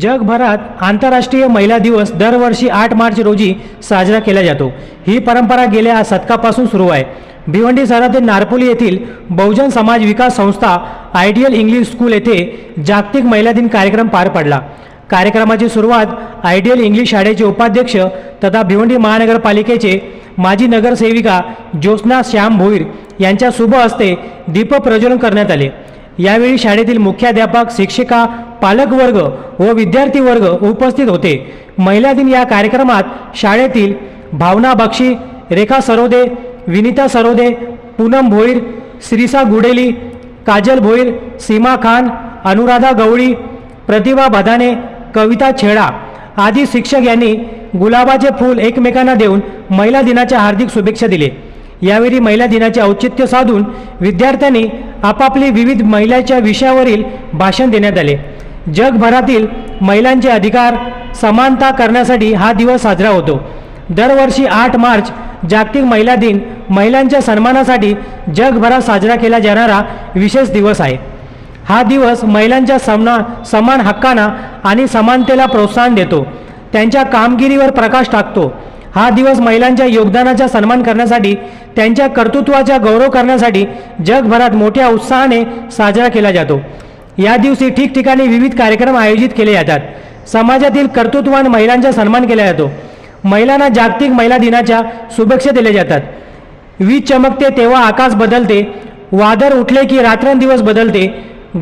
जगभरात आंतरराष्ट्रीय महिला दिवस दरवर्षी आठ मार्च रोजी साजरा केला जातो. ही परंपरा गेल्या शतकापासून सुरू आहे. भिवंडी शहरातील नारपोली येथील बहुजन समाज विकास संस्था आयडियल इंग्लिश स्कूल येथे जागतिक महिला दिन कार्यक्रम पार पडला. कार्यक्रमाची सुरुवात आयडियल इंग्लिश शाळेचे उपाध्यक्ष तथा भिवंडी महानगरपालिकेचे माजी नगरसेविका ज्योत्स्ना श्याम भोईर यांच्या शुभ हस्ते दीपप्रज्वलन करण्यात आले. यावेळी शाळेतील मुख्याध्यापक शिक्षिका पालकवर्ग व विद्यार्थी वर्ग उपस्थित होते. महिला दिन या कार्यक्रमात शाळेतील भावना बक्षी रेखा सरोदे विनिता सरोदे पूनम भोईर श्रीसा गुडेली काजल भोईर सीमा खान अनुराधा गवळी प्रतिभा बधाने कविता छेडा आदी शिक्षक यांनी गुलाबाचे फूल एकमेकांना देऊन महिला दिनाच्या हार्दिक शुभेच्छा दिले. यावेळी महिला दिनाचे औचित्य साधून विद्यार्थ्यांनी आपापली विविध महिलाच्या विषयावरील भाषण देण्यात आले. जगभरातील महिलांचे अधिकार समानता करण्यासाठी हा दिवस साजरा होतो. दरवर्षी आठ मार्च जागतिक महिला दिन महिलांच्या सन्मानासाठी जगभरात साजरा केला जाणारा विशेष दिवस आहे. हा दिवस महिलांच्या समना समान हक्कांना आणि समानतेला प्रोत्साहन देतो. त्यांच्या कामगिरीवर प्रकाश टाकतो. हा दिवस महिलांच्या योगदानाचा सन्मान करण्यासाठी त्यांच्या कर्तृत्वाचा गौरव करण्यासाठी जगभरात मोठ्या उत्साहाने साजरा केला जातो. या दिवशी ठिकठिकाणी विविध कार्यक्रम आयोजित केले जातात. समाजातील कर्तृत्वान महिलांचा सन्मान केला जातो. महिलांना जागतिक महिला दिनाच्या शुभेच्छा दिल्या जातात. वीज चमकते तेव्हा आकाश बदलते. वादर उठले की रात्रंदिवस बदलते.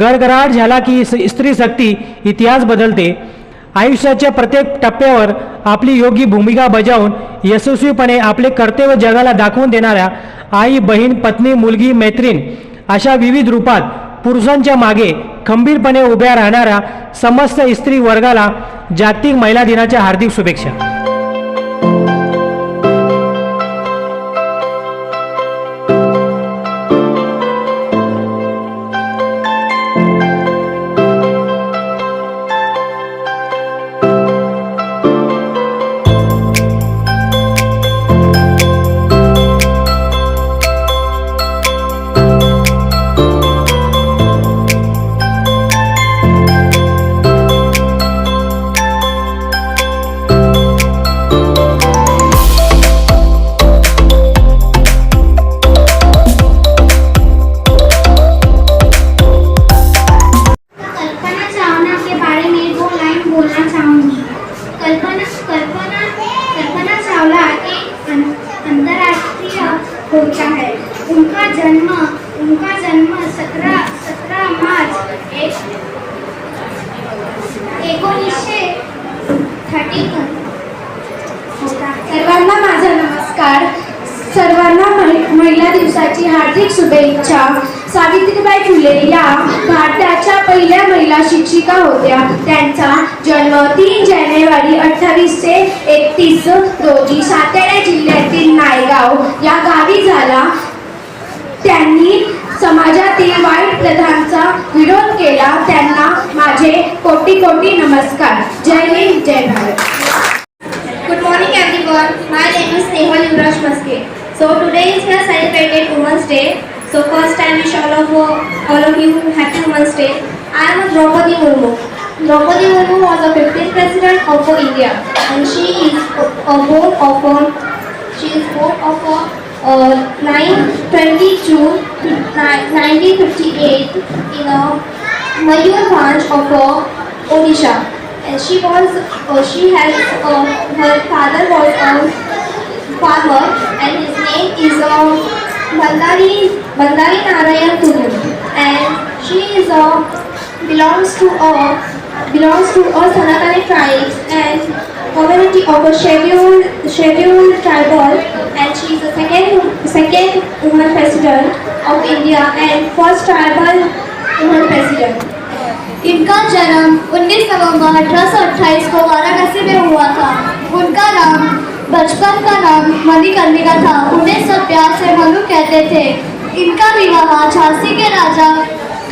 गडगडाट झाला की स्त्री शक्ती इतिहास बदलते. आयुष्याच्या प्रत्येक टप्प्यावर आपली योग्य भूमिका बजावून यशस्वीपणे आपले कर्तव्य जगाला दाखवून देणाऱ्या आई बहीण पत्नी मुलगी मैत्रीण अशा विविध रूपात पुरुषांच्या मागे खंबीरपणे उभ्या राहणाऱ्या समस्त स्त्री वर्गाला जागतिक महिला दिनाच्या हार्दिक शुभेच्छा. एकोणीसशे थर्टी होता. सर्वांना माझा नमस्कार. सर्वांना महिला दिवसाची हार्दिक शुभेच्छा. सावित्रीबाई फुले या भारताच्या पहिल्या महिला शिक्षिका होत्या. त्यांचा जन्म तीन जानेवारी अठ्ठावीसशे एकतीस रोजी सातारा जिल्ह्यातील नायगाव या गावी झाला. त्यांनी समाजातील वाईट प्रथांचा विरोध केला त्यांना माझे कोटी कोटी नमस्कार. जय हिंद जय Bharat. Good morning everyone my name is Nehal Yuvraj Maske so today is we are celebrated women's day so first time wish all of all of you happy women's day I am Draupadi Murmu Draupadi Murmu was a 15th president of India and she is a born of she is is of of a 20 June to 1958 in a Mayurbhanj of uh, Odisha. And she was uh, she has uh, her father was a farmer and his name is uh, Bandari Bandari Narayan Tulu and she is uh, belongs to a belongs to a Sanatani tribes and community of a scheduled scheduled tribal India and first tribal woman president. इनका जन्म 19 नवंबर अठारह को वाराणसी में हुआ था। उनका नाम, बचपन का नाम मणिकर्णिका था। उन्हें सब प्यार से मनु कहते थे। इनका विवाह झांसी के राजा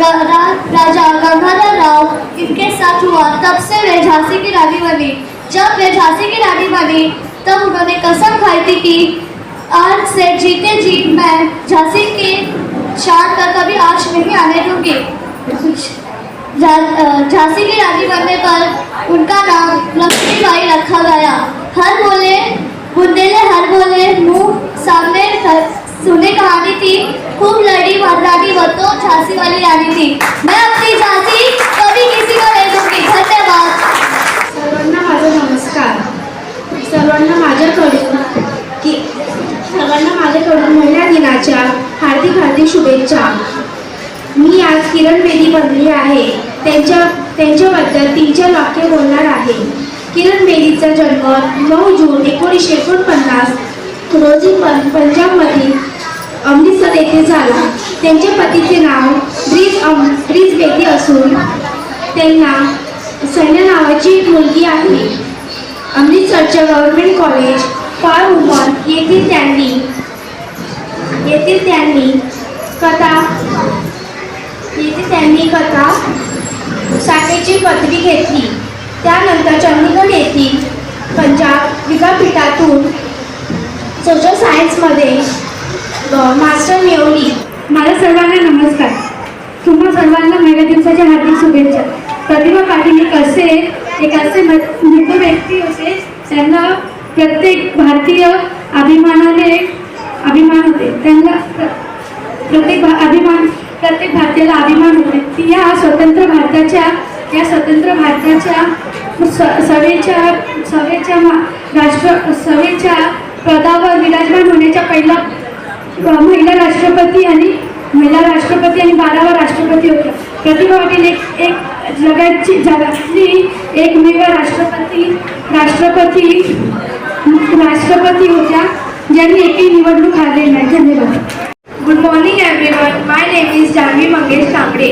राजा गंगाधर राव इनके साथ हुआ। तब से वे झांसी की रानी बनी। जब वे झांसी की रानी बनी, तब उन्होंने कसम खाई थी कि आज से जीते जी मैं झांसी के शान का कभी आज नहीं आने दूँगी। झांसी की रानी बनने पर उनका नाम लक्ष्मी लक्ष्मीबाई रखा गया। हर बोले बुंदेले हर बोले, मुँह सामने सुने कहानी थी, खूब लड़ी भद्रानी वो तो झांसी वाली रानी थी। मैं अपनी झांसी कभी किसी को नहीं दूँगी। धन्यवाद। बनली आहे. त्यांच्या त्यांच्याबद्दल तीन चार वाक्य बोलणार आहे. किरण बेदीचा जन्म नऊ जून एकोणीसशे एकोणपन्नास रोजी पं पंजाबमधील अमृतसर येथे झाला. त्यांच्या पतीचे नाव ब्रिज अम ब्रिज बेदी असून त्यांना सैन्य नावाची एक मुलगी आहे. अमृतसरच्या गव्हर्नमेंट कॉलेज फॉर वुमन येथे त्यांनी येथे त्यांनी कथा त्यांनी कथा साठेची पदवी घेतली. त्यानंतर चंदीगड येथील पंजाब विद्यापीठातून सोशल सायन्समध्ये मास्टर मिळवली. मला सर्वांना नमस्कार. तुम्हा सर्वांना महिला दिवसाच्या हार्दिक शुभेच्छा. प्रतिभा पाटील एक असे एक असे म- मृत व्यक्ती होते. त्यांना प्रत्येक भारतीय अभिमानाने अभिमान होते. त्यांना प्रत्येक अभिमान प्रत्येक भारतीयाला अभिमान होते ती ह्या स्वतंत्र भारताच्या या स्वतंत्र भारताच्या स- सभेच्या सभेच्या राष्ट्र सभेच्या पदावर विराजमान होण्याच्या पहिला महिला राष्ट्रपती आणि महिला राष्ट्रपती आणि बारावा राष्ट्रपती होत्या प्रतिभा पाटील एक एक जगाची जगातली एकमेव राष्ट्रपती राष्ट्रपती राष्ट्रपती होत्या ज्यांनी एकही निवडणूक हारलेली नाही. धन्यवाद. Good morning everyone my name is Janvi Mangesh Kambde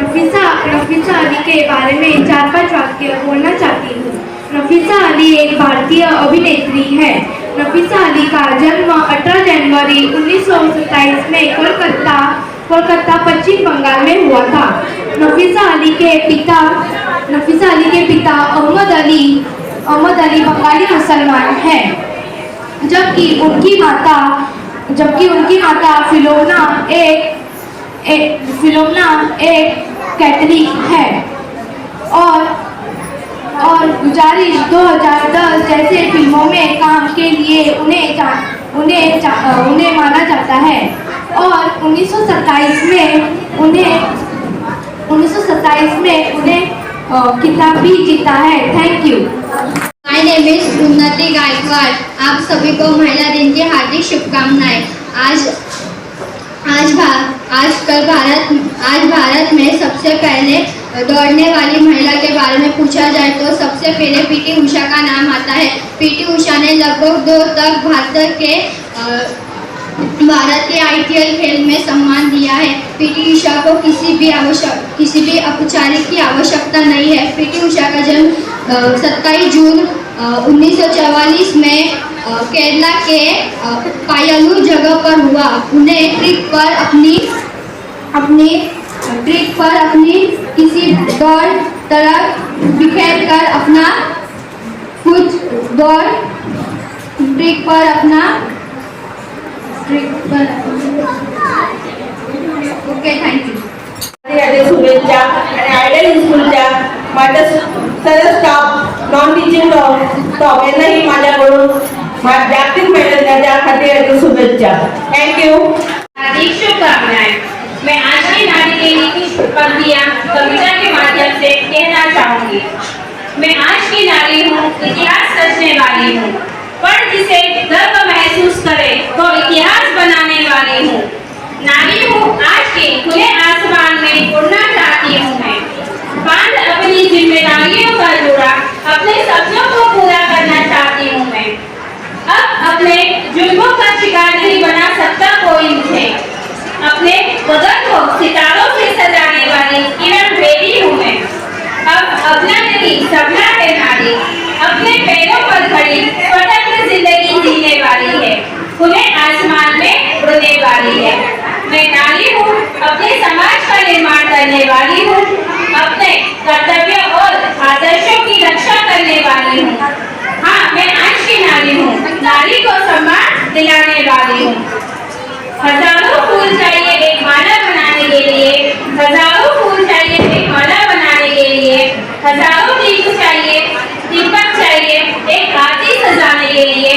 Nafisa Nafisa Ali के बारे में चार पाँच वाक्य बोलना चाहती हूँ। नफीसा अली एक भारतीय अभिनेत्री है। नफीसा अली का जन्म 18 जनवरी उन्नीस सौ सताइस में कोलकाता कोलकाता, पश्चिम बंगाल में हुआ था। नफीसा अली के पिता नफीसा अली के पिता अहमद अली अहमद अली बंगाली मुसलमान हैं। जबकि उनकी माता जबकि उनकी माता फिलोमना एक, एक फिलोमना एक कैथलिक है। और और गुजारिश 2010 जैसे फ़िल्मों में काम के लिए उन्हें जा, उन्हें जा, उन्हें माना जाता है। और 1927 में उन्हें 1927 में उन्हें किताब भी जीता है। Thank you my name is Unnati Gaikwad. आप सभी को महिला दिन की हार्दिक शुभकामनाएँ. आज आज भा, आज कल भारत, आज भारत में सबसे पहले दौड़ने वाली महिला के बारे में पूछा जाए तो सबसे पहले पीटी उषा का नाम आता है. पीटी उषा ने लगभग दो तक भारत के भारत के आईपीएल खेल में सम्मान दिया है. पीटी उषा को किसी भी आवश्यक, किसी भी औपचारिक की आवश्यकता नहीं है. पीटी उषा का जन्म सत्ताईस जून उन्नीस में केरला के पायलू जगह पर हुआ। उन्हें ट्रिप पर अपनी अपनी, ट्रिप पर अपनी किसी दौड़, तरह बिखेर कर अपना कुछ दौड़, ट्रिप पर अपना, ट्रिप पर ओके थैंक यू शुभेच्छा आणि स्कूलच्या माझ्या सर्व स्टाफ नॉन टीचिंग स्टाफ यांनाही माझ्याकडून जागतिक महिला दिनाच्या खाती शुभेच्छा थँक्यू हार्दिक शुभकामनाएँ मैं आज की नारी देवी की पंक्तियाँ कविता के माध्यम से कहना चाहूँगी मैं आज की नारी हूँ इतिहास रचने वाली हूँ. पर जिसे गर्व महसूस करे तो इतिहास बनाने वाली हूँ. नारी हूँ आज के खुले आसमान में उड़ना चाहती हूँ मैं. बाँध अपनी जिम्मेदारियों का जोड़ा अपने सपनों को पूरा करना चाहती हूँ मैं। अब अपने जुल्मों का शिकार नहीं बना सकता कोई मुझे अपने बदन को सितारों से सजाने वाली किरण बेदी हूँ मैं अब अपना नहीं सबना है नारी अपने पैरों पर खड़ी स्वतंत्र ज़िंदगी जीने वाली है खुले आसमान में उड़ने वाली है मैं नारी हूँ अपने समाज का निर्माण करने वाली हूँ अपने कर्तव्य और आदर्शों की रक्षा करने वाली हूँ हाँ मैं आज की नारी हूँ नारी को सम्मान दिलाने वाली हूँ हज़ारों फूल चाहिए एक माला बनाने के लिए। हज़ारों फूल चाहिए हज़ारों दीप चाहिए, दीपक चाहिए, एक सजाने के लिए।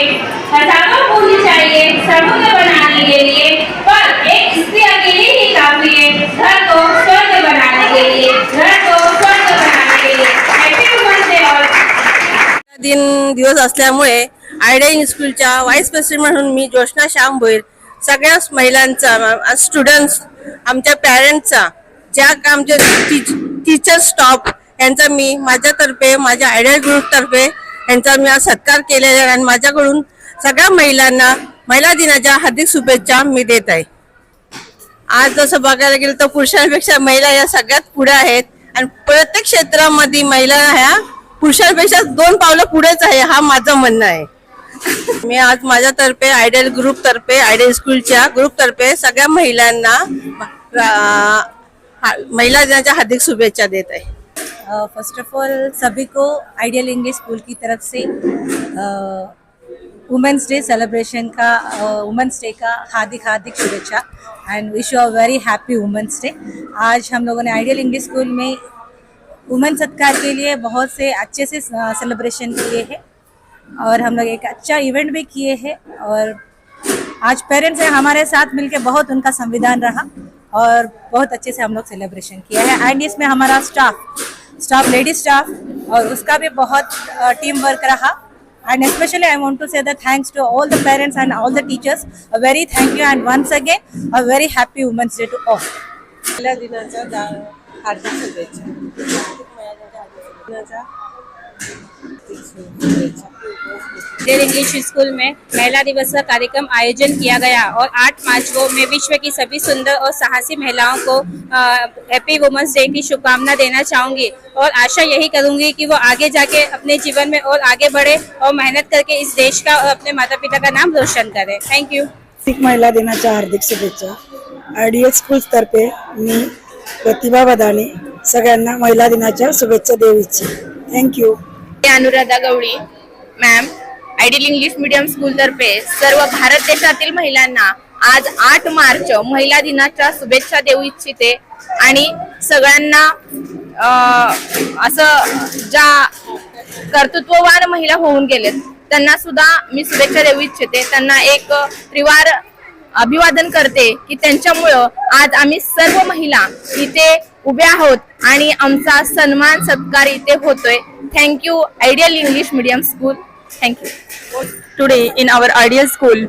हज़ारों फूल चाहिए बनाने के लिए। पर एक स्त्री ही काफ़ी है, घर को स्वर्ग बनाने के लिए। घर को स्वर्ग बनाने के लिए। हैप्पी डे ऑल दिन दिवस असल्यामुळे आयडिया स्कूलच्या प्रेसिडेंट मी जोशना श्याम भोईर सगळ्याच महिलांचा स्टुडंट्स आमच्या पॅरेंट्सचा ज्या आमचे टीचर स्टॉफ यांचा मी माझ्यातर्फे माझ्या आयडिया ग्रुपतर्फे यांचा मी आज सत्कार केलेला आहे आणि माझ्याकडून सगळ्या महिलांना महिला दिनाच्या हार्दिक शुभेच्छा मी देत आहे. आज जसं बघायला गेलं तर पुरुषांपेक्षा महिला या सगळ्यात पुढे आहेत आणि प्रत्येक क्षेत्रामध्ये महिला ह्या पुरुषांपेक्षा दोन पावलं पुढेच आहे हा माझं म्हणणं आहे. मी आज माझ्यातर्फे आयडियल ग्रुप तर्फे आयडियल स्कूलच्या ग्रुप तर्फे सगळ्या महिलांना महिला दिनाच्या हार्दिक शुभेच्छा देत आहे. फर्स्ट ऑफ ऑल सभी को आइडियल इंग्लिश स्कूल की तरफ से वुमेंस डे सेलिब्रेशन का वुमेंस डे का हार्दिक हार्दिक शुभेच्छा and wish you a very happy women's day आज हम लोगों ने आइडियल इंग्लिश स्कूल में वुमेन सत्कार के लिए बहुत से अच्छे से सेलिब्रेशन किए हैं। और हम लोग एक अच्छा इवेंट भी किए हैं और आज पेरेंट्स हैं हमारे साथ मिलके बहुत उनका संविधान रहा और बहुत अच्छे से हम लोग सेलिब्रेशन किया है। एंड इसमें हमारा स्टाफ स्टाफ लेडी स्टाफ और उसका भी बहुत टीम वर्क रहा। And specially I want to say thanks to all the parents and all the teachers a very thank you and once again a very happy women's day to all दिनाच्या हार्दिक शुभेच्छा English school में महिला दिवस का कार्यक्रम आयोजन किया गया और 8 मार्च को मैं विश्व की सभी सुंदर और साहसी महिलाओं को हैप्पी वुमेंस डे की शुभकामना देना चाहूँगी और आशा यही करूँगी कि वो आगे जाके अपने जीवन में और आगे बढ़े और मेहनत करके इस देश का और अपने माता पिता का नाम रोशन करें। थैंक यू जागतिक महिला दिनाच्या हार्दिक शुभेच्छा. आय डी एस स्कूल्सतर्फे मी, प्रतिभा बदाने सगळ्यांना महिला दिनाच्या शुभेच्छा इच्छिते. Thank you Anuradha Gawli. Ma'am ideal English medium school तर्फे सर्व भारत देशातील महिलांना आज आठ मार्च महिला दिनाच्या शुभेच्छा देऊ इच्छिते आणि सगळ्यांना असं ज्या कर्तृत्ववान महिला होऊन गेलेत त्यांना सुद्धा मी शुभेच्छा देऊ इच्छिते. त्यांना एक त्रिवार अभिवादन करते की त्यांच्यामुळं आज आम्ही सर्व महिला इथे उभ्या आहोत आणि आमचा सन्मान सत्कार इथे होतोय. Thank you ideal English medium school thank you Today in our ideal school,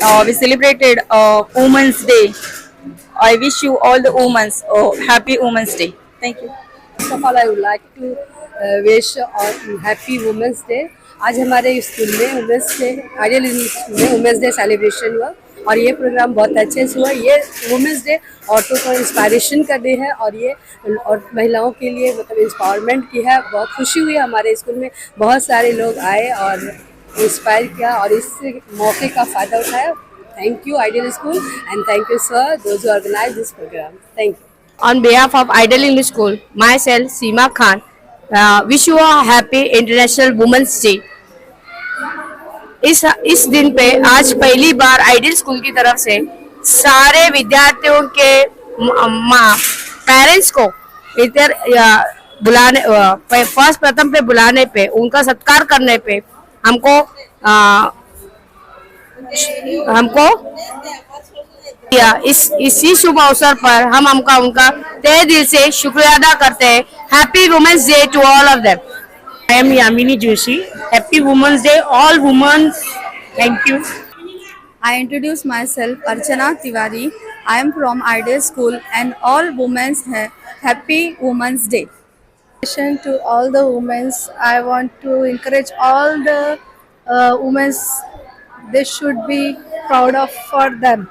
uh, we celebrated uh, Women's Day. I wish you all the women a happy Women's Day. Thank you. First of all, I would like to uh, wish a happy Women's Day. आज हमारे school में women's day ideal English school में women's day celebration हुआ और ये programme बहुत अच्छे से हुआ। ये वुमेंस डे औरतों को इंस्पायरेशन का डे है और ये और महिलाओं के लिए मतलब इंस्पावरमेंट की है। बहुत खुशी हुई हमारे स्कूल में। बहुत सारे लोग आए और इंस्पायर किया और इस मौके का फ़ायदा उठाया। Thank you ideal school and thank you sir those organise this programme thank you On behalf of Ideal English School, myself, Seema Khan, uh, wish you a happy International Women's Day. इस इस दिन पे आज पहली बार ideal school की तरफ़ से सारे विद्यार्थियों के माँ पेरेंट्स को इधर बुलाने फ़र्स्ट प्रथम पे बुलाने पे उनका सत्कार करने पे हमको अ, हमको या इस इसी शुभ अवसर पर हम हमका उनका तय दिल से शुक्रिया अदा करते हैं। Happy women's day to all of them I am Yamini Joshi happy women's day all women's thank you I introduce myself Archana Tiwari. I am from Ideal School and all women's ha- happy Women's Day. To all the women's, I want to encourage all the uh, women's. They should be proud of for them.